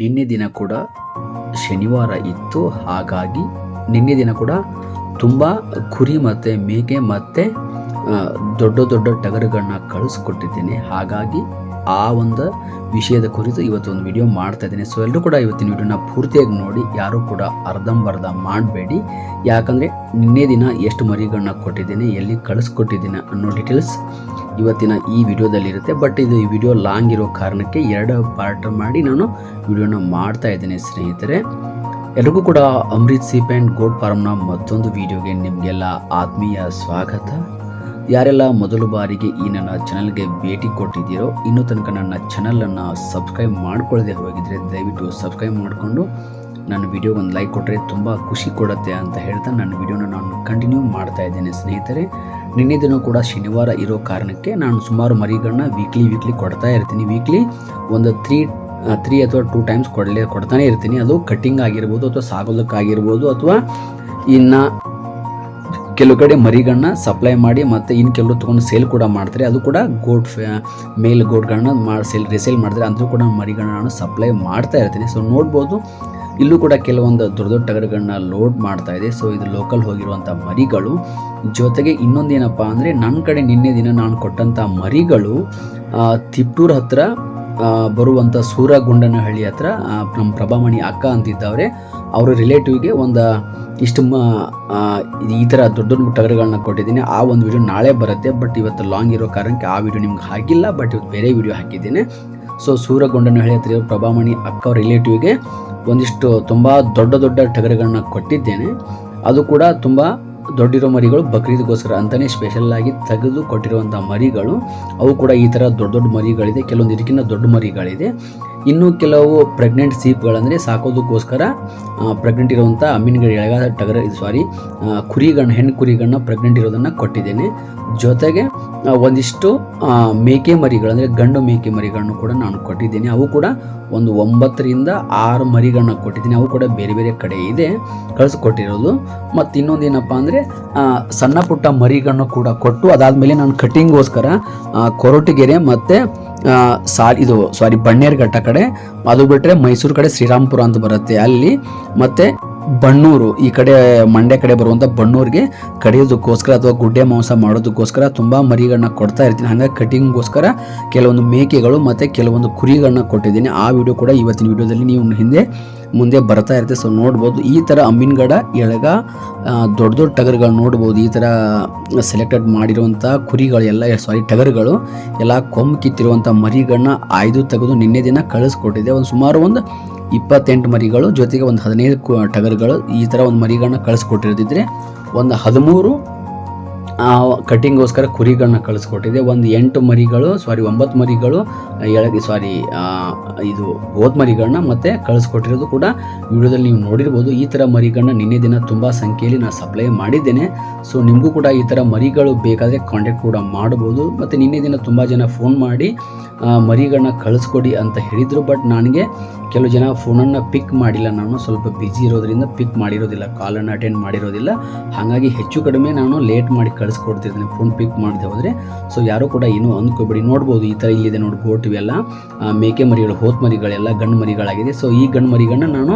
ನಿನ್ನೆ ದಿನ ಕೂಡ ಶನಿವಾರ ಇತ್ತು. ಹಾಗಾಗಿ ನಿನ್ನೆ ದಿನ ಕೂಡ ತುಂಬ ಕುರಿ ಮತ್ತು ಮೇಕೆ ಮತ್ತು ದೊಡ್ಡ ದೊಡ್ಡ ಟಗರುಗಳನ್ನ ಕಳಿಸ್ಕೊಟ್ಟಿದ್ದೀನಿ. ಹಾಗಾಗಿ ಆ ಒಂದು ವಿಷಯದ ಕುರಿತು ಇವತ್ತೊಂದು ವಿಡಿಯೋ ಮಾಡ್ತಾ ಇದ್ದೀನಿ. ಸೊ ಎಲ್ಲರೂ ಕೂಡ ಇವತ್ತಿನ ವಿಡಿಯೋನ ಪೂರ್ತಿಯಾಗಿ ನೋಡಿ, ಯಾರೂ ಕೂಡ ಅರ್ಧಂಬರ್ಧ ಮಾಡಬೇಡಿ. ಯಾಕಂದರೆ ನಿನ್ನೆ ದಿನ ಎಷ್ಟು ಮರಿಗಳನ್ನ ಕೊಟ್ಟಿದ್ದೀನಿ, ಎಲ್ಲಿ ಕಳಿಸ್ಕೊಟ್ಟಿದ್ದೀನಿ ಅನ್ನೋ ಡೀಟೇಲ್ಸ್ ಇವತ್ತಿನ ಈ ವಿಡಿಯೋದಲ್ಲಿರುತ್ತೆ. ಬಟ್ ಇದು ಈ ವಿಡಿಯೋ ಲಾಂಗ್ ಇರೋ ಕಾರಣಕ್ಕೆ ಎರಡು ಪಾರ್ಟ್ ಮಾಡಿ ನಾನು ವಿಡಿಯೋನ ಮಾಡ್ತಾ ಇದ್ದೇನೆ ಸ್ನೇಹಿತರೆ. ಎಲ್ರಿಗೂ ಕೂಡ ಅಮೃತ್ ಸೀಪ್ ಆ್ಯಂಡ್ ಗೋಡ್ ಫಾರ್ಮ್ನ ಮತ್ತೊಂದು ವಿಡಿಯೋಗೆ ನಿಮಗೆಲ್ಲ ಆತ್ಮೀಯ ಸ್ವಾಗತ. ಯಾರೆಲ್ಲ ಮೊದಲು ಬಾರಿಗೆ ಈ ನನ್ನ ಚಾನಲ್ಗೆ ಭೇಟಿ ಕೊಟ್ಟಿದ್ದೀರೋ, ಇನ್ನೂ ತನಕ ನನ್ನ ಚಾನಲನ್ನು ಸಬ್ಸ್ಕ್ರೈಬ್ ಮಾಡ್ಕೊಳ್ಳದೆ ಹೋಗಿದ್ರೆ ದಯವಿಟ್ಟು ಸಬ್ಸ್ಕ್ರೈಬ್ ಮಾಡಿಕೊಂಡು ನನ್ನ ವಿಡಿಯೋಗೆ ಒಂದು ಲೈಕ್ ಕೊಟ್ಟರೆ ತುಂಬ ಖುಷಿ ಕೊಡುತ್ತೆ ಅಂತ ಹೇಳ್ತಾ ನನ್ನ ವಿಡಿಯೋನ ನಾನು ಕಂಟಿನ್ಯೂ ಮಾಡ್ತಾ ಇದ್ದೇನೆ ಸ್ನೇಹಿತರೆ. ನಿನ್ನೆ ದಿನ ಕೂಡ ಶನಿವಾರ ಇರೋ ಕಾರಣಕ್ಕೆ ನಾನು ಸುಮಾರು ಮರಿಗಳನ್ನ ವೀಕ್ಲಿ ವೀಕ್ಲಿ ಕೊಡ್ತಾ ಇರ್ತೀನಿ. ವೀಕ್ಲಿ ಒಂದು ತ್ರೀ ತ್ರೀ ಅಥವಾ ಟೂ ಟೈಮ್ಸ್ ಕೊಡಲೇ, ಕೊಡ್ತಾನೆ ಇರ್ತೀನಿ. ಅದು ಕಟ್ಟಿಂಗ್ ಆಗಿರ್ಬೋದು ಅಥವಾ ಸಾಗೋದಕ್ಕಾಗಿರ್ಬೋದು ಅಥವಾ ಇನ್ನು ಕೆಲವು ಕಡೆ ಮರಿಗಳನ್ನ ಸಪ್ಲೈ ಮಾಡಿ ಮತ್ತು ಇನ್ನು ಕೆಲವು ತೊಗೊಂಡು ಸೇಲ್ ಕೂಡ ಮಾಡ್ತಾರೆ. ಅದು ಕೂಡ ಗೋಡ್ ಮೇಲ್ ಗೋಡ್ಗಳನ್ನ ಮಾಡಿ ಸೇಲ್ ರಿಸೇಲ್ ಮಾಡ್ತಾರೆ ಅಂದರೂ ಕೂಡ ಮರಿಗಳನ್ನ ನಾನು ಸಪ್ಲೈ ಮಾಡ್ತಾ ಇರ್ತೀನಿ. ಸೊ ನೋಡ್ಬೋದು ಇಲ್ಲೂ ಕೂಡ ಕೆಲವೊಂದು ದೊಡ್ಡ ದೊಡ್ಡ ಟಗರುಗಳನ್ನ ಲೋಡ್ ಮಾಡ್ತಾ ಇದೆ. ಸೊ ಇದು ಲೋಕಲ್ ಹೋಗಿರುವಂಥ ಮರಿಗಳು. ಜೊತೆಗೆ ಇನ್ನೊಂದೇನಪ್ಪ ಅಂದರೆ ನನ್ನ ಕಡೆ ನಿನ್ನೆ ದಿನ ನಾನು ಕೊಟ್ಟಂಥ ಮರಿಗಳು ತಿಪ್ಟೂರ್ ಹತ್ರ ಬರುವಂಥ ಸೂರಗುಂಡನಹಳ್ಳಿ ಹತ್ರ ನಮ್ಮ ಪ್ರಭಾಮಣಿ ಅಕ್ಕ ಅಂತಿದ್ದವ್ರೆ, ಅವರ ರಿಲೇಟಿವ್ಗೆ ಒಂದು ಇಷ್ಟು ಮ ಈ ಥರ ದೊಡ್ಡ ದೊಡ್ಡ ಟಗರುಗಳನ್ನ ಕೊಟ್ಟಿದ್ದೀನಿ. ಆ ಒಂದು ವಿಡಿಯೋ ನಾಳೆ ಬರುತ್ತೆ ಬಟ್ ಇವತ್ತು ಲಾಂಗ್ ಇರೋ ಕಾರಣಕ್ಕೆ ಆ ವಿಡಿಯೋ ನಿಮ್ಗೆ ಹಾಕಿಲ್ಲ ಬಟ್ ಇವತ್ತು ಬೇರೆ ವಿಡಿಯೋ ಹಾಕಿದ್ದೀನಿ. ಸೊ ಸೂರಗೊಂಡನಹಳ್ಳಿ ಹತ್ರ ಪ್ರಭಾಮಣಿ ಅಕ್ಕ ರಿಲೇಟಿವ್ಗೆ ಒಂದಿಷ್ಟು ತುಂಬ ದೊಡ್ಡ ದೊಡ್ಡ ಟಗರುಗಳನ್ನ ಕೊಟ್ಟಿದ್ದೇನೆ. ಅದು ಕೂಡ ತುಂಬ ದೊಡ್ಡಿರೋ ಮರಿಗಳು ಬಕ್ರೀದ್ಗೋಸ್ಕರ ಅಂತಲೇ ಸ್ಪೆಷಲ್ ಆಗಿ ತೆಗೆದು ಕೊಟ್ಟಿರುವಂಥ ಮರಿಗಳು. ಅವು ಕೂಡ ಈ ಥರ ದೊಡ್ಡ ದೊಡ್ಡ ಮರಿಗಳಿದೆ. ಕೆಲವೊಂದು ಇದಕ್ಕಿಂತ ದೊಡ್ಡ ಮರಿಗಳಿದೆ. ಇನ್ನು ಕೆಲವು ಪ್ರೆಗ್ನೆಂಟ್ ಸೀಪ್ಗಳಂದರೆ ಸಾಕೋದಕ್ಕೋಸ್ಕರ ಪ್ರೆಗ್ನೆಂಟ್ ಇರುವಂಥ ಅಮ್ಮಿನಗಡಿ ಎಳಗಾದ ಟಗರ ಸಾರಿ ಕುರಿಗಳನ್ನ, ಹೆಣ್ಣು ಕುರಿಗಳನ್ನ ಪ್ರೆಗ್ನೆಂಟ್ ಇರೋದನ್ನು ಕೊಟ್ಟಿದ್ದೇನೆ. ಜೊತೆಗೆ ಒಂದಿಷ್ಟು ಮೇಕೆ ಮರಿಗಳು, ಅಂದರೆ ಗಂಡು ಮೇಕೆ ಮರಿಗಳನ್ನು ಕೂಡ ನಾನು ಕೊಟ್ಟಿದ್ದೀನಿ. ಅವು ಕೂಡ ಒಂದು ಒಂಬತ್ತರಿಂದ ಆರು ಮರಿಗಳನ್ನ ಕೊಟ್ಟಿದ್ದೀನಿ. ಅವು ಕೂಡ ಬೇರೆ ಬೇರೆ ಕಡೆ ಇದೆ, ಕಳಿಸ್ಕೊಟ್ಟಿರೋದು. ಮತ್ತು ಇನ್ನೊಂದು ಏನಪ್ಪ ಅಂದರೆ ಸಣ್ಣ ಪುಟ್ಟ ಮರಿಗಳನ್ನು ಕೂಡ ಕೊಟ್ಟು, ಅದಾದಮೇಲೆ ನಾನು ಕಟ್ಟಿಂಗ್ಗೋಸ್ಕರ ಕೊರಟಗೆರೆ ಮತ್ತು ಸಾ ಇದು ಸಾರಿ ಬಣ್ಣೇರ್ಘಟ್ಟ ಕಡೆ ಅದು ಬಿಟ್ಟರೆ ಮೈಸೂರು ಕಡೆ ಶ್ರೀರಾಮ್ಪುರ ಅಂತ ಬರುತ್ತೆ ಅಲ್ಲಿ. ಮತ್ತು ಬಣ್ಣೂರು, ಈ ಕಡೆ ಮಂಡ್ಯ ಕಡೆ ಬರುವಂಥ ಬಣ್ಣೂರಿಗೆ ಕಡಿಯೋದಕ್ಕೋಸ್ಕರ ಅಥವಾ ಗುಡ್ಡೆ ಮಾಂಸ ಮಾಡೋದಕ್ಕೋಸ್ಕರ ತುಂಬ ಮರಿಗಳನ್ನ ಕೊಡ್ತಾ ಇರ್ತೀನಿ. ಹಾಗಾಗಿ ಕಟಿಂಗ್ಗೋಸ್ಕರ ಕೆಲವೊಂದು ಮೇಕೆಗಳು ಮತ್ತು ಕೆಲವೊಂದು ಕುರಿಗಳನ್ನ ಕೊಟ್ಟಿದ್ದೀನಿ. ಆ ವಿಡಿಯೋ ಕೂಡ ಇವತ್ತಿನ ವಿಡಿಯೋದಲ್ಲಿ ನೀವು ಹಿಂದೆ ಮುಂದೆ ಬರ್ತಾ ಇರುತ್ತೆ. ಸೊ ನೋಡ್ಬೋದು. ಈ ಥರ ಅಮ್ಮಿನಗಡ ಎಳಗ ದೊಡ್ಡ ದೊಡ್ಡ ಟಗರುಗಳು ನೋಡ್ಬೋದು. ಈ ಥರ ಸೆಲೆಕ್ಟೆಡ್ ಮಾಡಿರುವಂಥ ಕುರಿಗಳು ಎಲ್ಲ ಸಾರಿ ಟಗರುಗಳು ಎಲ್ಲ ಕೊಂಬು ಕಿತ್ತಿರುವಂಥ ಮರಿಗಳನ್ನ ಆಯ್ದು ತೆಗೆದು ನಿನ್ನೆ ದಿನ ಕಳಿಸ್ಕೊಟ್ಟಿದ್ದೆ ಒಂದು ಸುಮಾರು ಒಂದು ಇಪ್ಪತ್ತೆಂಟು ಮರಿಗಳು ಜೊತೆಗೆ ಒಂದು ಹದಿನೈದು ಟಗರುಗಳು ಈ ಥರ ಒಂದು ಮರಿಗಳನ್ನ ಕಳಿಸ್ಕೊಟ್ಟಿರ್ತಿದ್ರೆ ಒಂದು ಹದಿಮೂರು ಕಟ್ಟಿಂಗ್ಗೋಸ್ಕರ ಕುರಿಗಳನ್ನ ಕಳಿಸ್ಕೊಟ್ಟಿದೆ. ಒಂದು ಎಂಟು ಮರಿಗಳು ಸಾರಿ ಒಂಬತ್ತು ಮರಿಗಳು ಎಳಗಿ ಸಾರಿ ಇದು ಮರಿಗಳನ್ನ ಮತ್ತೆ ಕಳಿಸ್ಕೊಟ್ಟಿರೋದು ಕೂಡ ವಿಡಿಯೋದಲ್ಲಿ ನೀವು ನೋಡಿರ್ಬೋದು. ಈ ಥರ ಮರಿಗಳನ್ನ ನಿನ್ನೆ ದಿನ ತುಂಬ ಸಂಖ್ಯೆಯಲ್ಲಿ ನಾನು ಸಪ್ಲೈ ಮಾಡಿದ್ದೇನೆ. ಸೊ ನಿಮಗೂ ಕೂಡ ಈ ಥರ ಮರಿಗಳು ಬೇಕಾದರೆ ಕಾಂಟ್ಯಾಕ್ಟ್ ಕೂಡ ಮಾಡ್ಬೋದು. ಮತ್ತು ನಿನ್ನೆ ದಿನ ತುಂಬ ಜನ ಫೋನ್ ಮಾಡಿ ಆ, ಮರಿಗಳನ್ನ ಕಳಿಸ್ಕೊಡಿ ಅಂತ ಹೇಳಿದರು. ಬಟ್ ನನಗೆ ಕೆಲವು ಜನ ಫೋನನ್ನು ಪಿಕ್ ಮಾಡಿಲ್ಲ. ನಾನು ಸ್ವಲ್ಪ ಬ್ಯುಸಿ ಇರೋದ್ರಿಂದ ಪಿಕ್ ಮಾಡಿರೋದಿಲ್ಲ. ಕಾಲನ್ನು ಅಟೆಂಡ್ ಮಾಡಿರೋದಿಲ್ಲ. ಹಾಗಾಗಿ ಹೆಚ್ಚು ಕಡಿಮೆ ನಾನು ಲೇಟ್ ಮಾಡಿ ಕಳಿಸ್ಕೊಡ್ತಿರ್ತೀನಿ ಫೋನ್ ಪಿಕ್ ಮಾಡಿದೆ ಹೋದರೆ. ಸೊ ಯಾರೂ ಕೂಡ ಏನೂ ಅಂದ್ಕೋಬೇಡಿ ನೋಡ್ಬೋದು, ಈ ಥರ ಇಲ್ಲಿದೆ ನೋಡಿ ಗೋಟ್ ಇವೆಲ್ಲ. ಮೇಕೆ ಮರಿಗಳು, ಹೋತ್ ಮರಿಗಳೆಲ್ಲ ಗಂಡು ಮರಿಗಳಾಗಿದೆ. ಸೊ ಈ ಗಂಡು ಮರಿಗಳನ್ನ ನಾನು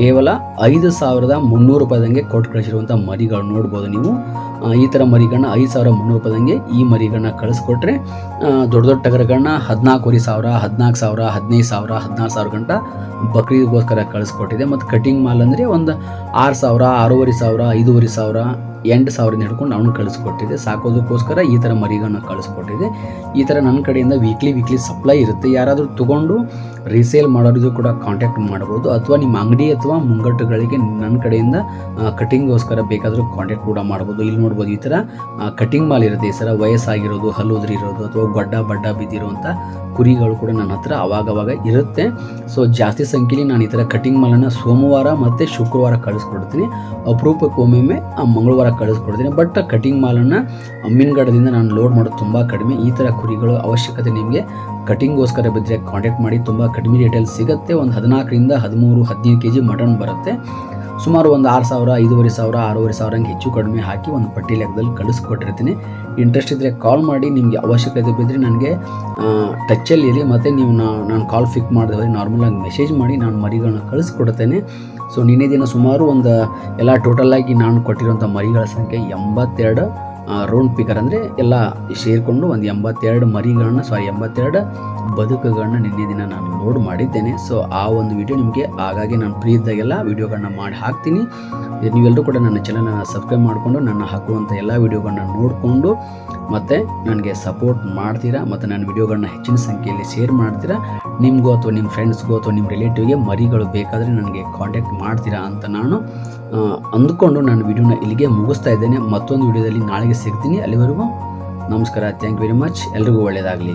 ಕೇವಲ ಐದು ಸಾವಿರದ ಮುನ್ನೂರು ರೂಪಾಯಿದಂಗೆ ಕೊಟ್ಟು ಕಳಿಸಿರುವಂಥ ಮರಿಗಳು ನೋಡ್ಬೋದು ನೀವು. ಈ ಥರ ಮರಿಗಳನ್ನ ಐದು ಸಾವಿರ ಮುನ್ನೂರು ರೂಪಾಯಿದಂಗೆ ಈ ಮರಿಗಳನ್ನ ಕಳಿಸ್ಕೊಟ್ರೆ ದೊಡ್ಡ ದೊಡ್ಡ ಟಗರಗಳನ್ನ ಹದಿನಾಲ್ಕುವರೆ ಸಾವಿರ, ಹದಿನಾಲ್ಕು ಸಾವಿರ, ಹದಿನೈದು ಸಾವಿರ, ಹದಿನಾರು ಸಾವಿರ ಗಂಟ ಬಕ್ರೀದ್ಗೋಸ್ಕರ ಕಳಿಸ್ಕೊಟ್ಟಿದೆ. ಮತ್ತು ಕಟಿಂಗ್ ಮಾಲ್ ಅಂದರೆ ಒಂದು ಆರು ಸಾವಿರ, ಆರೂವರೆ ಸಾವಿರ, ಐದೂವರೆ ಸಾವಿರ ಎಂಟು ಸಾವಿರದಿಂದ ಹಿಡ್ಕೊಂಡು ಅವನು ಕಳಿಸ್ಕೊಟ್ಟಿದೆ. ಸಾಕೋದಕ್ಕೋಸ್ಕರ ಈ ಥರ ಮರಿಗಳನ್ನ ಕಳಿಸ್ಕೊಟ್ಟಿದೆ. ಈ ಥರ ನನ್ನ ಕಡೆಯಿಂದ ವೀಕ್ಲಿ ವೀಕ್ಲಿ ಸಪ್ಲೈ ಇರುತ್ತೆ. ಯಾರಾದರೂ ತೊಗೊಂಡು ರೀಸೇಲ್ ಮಾಡೋರಿಗೂ ಕೂಡ ಕಾಂಟ್ಯಾಕ್ಟ್ ಮಾಡ್ಬೋದು. ಅಥವಾ ನಿಮ್ಮ ಅಂಗಡಿ ಅಥವಾ ಮುಂಗಟ್ಟುಗಳಿಗೆ ನನ್ನ ಕಡೆಯಿಂದ ಕಟಿಂಗ್ಗೋಸ್ಕರ ಬೇಕಾದರೂ ಕಾಂಟ್ಯಾಕ್ಟ್ ಕೂಡ ಮಾಡ್ಬೋದು. ಇಲ್ಲಿ ನೋಡ್ಬೋದು ಈ ಥರ ಕಟಿಂಗ್ ಮಾಲ್ ಇರುತ್ತೆ ಈ ಥರ ವಯಸ್ಸಾಗಿರೋದು ಹಲ್ಲುದ್ರಿ ಇರೋದು ಅಥವಾ ಗೊಡ್ಡ, ಬಡ್ಡ ಬಿದ್ದಿರುವಂಥ ಕುರಿಗಳು ಕೂಡ ನನ್ನ ಹತ್ರ ಅವಾಗವಾಗ ಇರುತ್ತೆ. ಸೊ ಜಾಸ್ತಿ ಸಂಖ್ಯೆಯಲ್ಲಿ ನಾನು ಈ ಥರ ಕಟಿಂಗ್ ಮಾಲನ್ನು ಸೋಮವಾರ ಮತ್ತು ಶುಕ್ರವಾರ ಕಳಿಸ್ಕೊಡ್ತೀನಿ. ಅಪರೂಪಕ್ಕೆ ಒಮ್ಮೊಮ್ಮೆ ಆ, ಮಂಗಳವಾರ ಕಳಿಸ್ಕೊಡ್ತೀನಿ ಬಟ್ ಕಟಿಂಗ್ ಮಾಲನ್ನು ಅಮ್ಮಿನಗಡದಿಂದ ನಾನು ಲೋಡ್ ಮಾಡೋದು ತುಂಬ ಕಡಿಮೆ. ಈ ಥರ ಕುರಿಗಳು ಅವಶ್ಯಕತೆ ನಿಮಗೆ. ಕಟಿಂಗ್ಗೋಸ್ಕರ ಬಿದ್ದರೆ ಕಾಂಟ್ಯಾಕ್ಟ್ ಮಾಡಿ ತುಂಬ ಕಡಿಮೆ ರೇಟಲ್ಲಿ ಸಿಗುತ್ತೆ. ಒಂದು ಹದಿನಾಲ್ಕರಿಂದ ಹದಿಮೂರು, ಹದಿನೈದು ಕೆ ಜಿ ಮಟನ್ ಬರುತ್ತೆ. ಸುಮಾರು ಒಂದು ಆರು ಸಾವಿರ, ಐದೂವರೆ ಸಾವಿರ, ಆರೂವರೆ ಸಾವಿರ ಹಂಗೆ ಹೆಚ್ಚು ಕಡಿಮೆ ಹಾಕಿ ಒಂದು ಪಟ್ಟಿ ಲೆಕ್ಕದಲ್ಲಿ ಕಳಿಸ್ಕೊಟ್ಟಿರ್ತೀನಿ. ಇಂಟ್ರೆಸ್ಟ್ ಇದ್ದರೆ ಕಾಲ್ ಮಾಡಿ, ನಿಮಗೆ ಅವಶ್ಯಕತೆ ಬಿದ್ದರೆ ನನಗೆ ಟಚ್ಚಲ್ಲಿ ಇರಿ, ಮತ್ತು ನೀವು ನಾನು ಕಾಲ್ ಪಿಕ್ ಮಾಡಿದ್ರೆ ನಾರ್ಮಲಾಗಿ ಮೆಸೇಜ್ ಮಾಡಿ ನಾನು ಮರಿಗಳನ್ನ ಕಳಿಸ್ಕೊಡ್ತೇನೆ. ಸೊ ನಿನ್ನೆ ದಿನ ಸುಮಾರು ಒಂದು, ಎಲ್ಲ ಟೋಟಲಾಗಿ ನಾನು ಕೊಟ್ಟಿರುವಂಥ ಮರಿಗಳ ಸಂಖ್ಯೆ ಎಂಬತ್ತೆರಡು. ರೌಂಡ್ ಪಿಕರ್ ಅಂದರೆ ಎಲ್ಲ ಸೇರಿಕೊಂಡು ಒಂದು ಎಂಬತ್ತೆರಡು ಮರಿಗಳನ್ನ ಸಾರಿ ಎಂಬತ್ತೆರಡು ಬದುಕುಗಳನ್ನ ನಿನ್ನೆ ದಿನ ನಾನು ಲೋಡ್ ಮಾಡಿದ್ದೇನೆ. ಸೊ ಆ ಒಂದು ವಿಡಿಯೋ ನಿಮಗೆ ಹಾಗಾಗಿ ನಾನು ಫ್ರೀ ಇದ್ದಾಗೆಲ್ಲ ವಿಡಿಯೋಗಳನ್ನ ಮಾಡಿ ಹಾಕ್ತೀನಿ. ಇದು ನೀವೆಲ್ಲರೂ ಕೂಡ ನನ್ನ ಚಾನಲ್ನ ಸಬ್ಸ್ಕ್ರೈಬ್ ಮಾಡಿಕೊಂಡು ನನ್ನ ಹಾಕುವಂಥ ಎಲ್ಲ ವೀಡಿಯೋಗಳನ್ನ ನೋಡಿಕೊಂಡು ಮತ್ತು ನನಗೆ ಸಪೋರ್ಟ್ ಮಾಡ್ತೀರಾ ಮತ್ತು ನನ್ನ ವೀಡಿಯೋಗಳನ್ನ ಹೆಚ್ಚಿನ ಸಂಖ್ಯೆಯಲ್ಲಿ ಶೇರ್ ಮಾಡ್ತೀರಾ? ನಿಮಗೂ ಅಥವಾ ನಿಮ್ಮ ಫ್ರೆಂಡ್ಸ್ಗೂ ಅಥವಾ ನಿಮ್ಮ ರಿಲೇಟಿವ್ಗೆ ಮರಿಗಳು ಬೇಕಾದರೆ ನನಗೆ ಕಾಂಟ್ಯಾಕ್ಟ್ ಮಾಡ್ತೀರಾ ಅಂತ ನಾನು ಅಂದುಕೊಂಡು ಅಂದ್ಕೊಂಡು ನಾನು ವಿಡಿಯೋನ ಇಲ್ಲಿಗೆ ಮುಗಿಸ್ತಾ ಇದ್ದೇನೆ. ಮತ್ತೊಂದು ವಿಡಿಯೋದಲ್ಲಿ ನಾಳೆಗೆ ಸಿಗ್ತೀನಿ. ಅಲ್ಲಿವರೆಗೂ ನಮಸ್ಕಾರ. ಥ್ಯಾಂಕ್ ಯು ವೆರಿ ಮಚ್ ಎಲ್ರಿಗೂ ಒಳ್ಳೆಯದಾಗಲಿ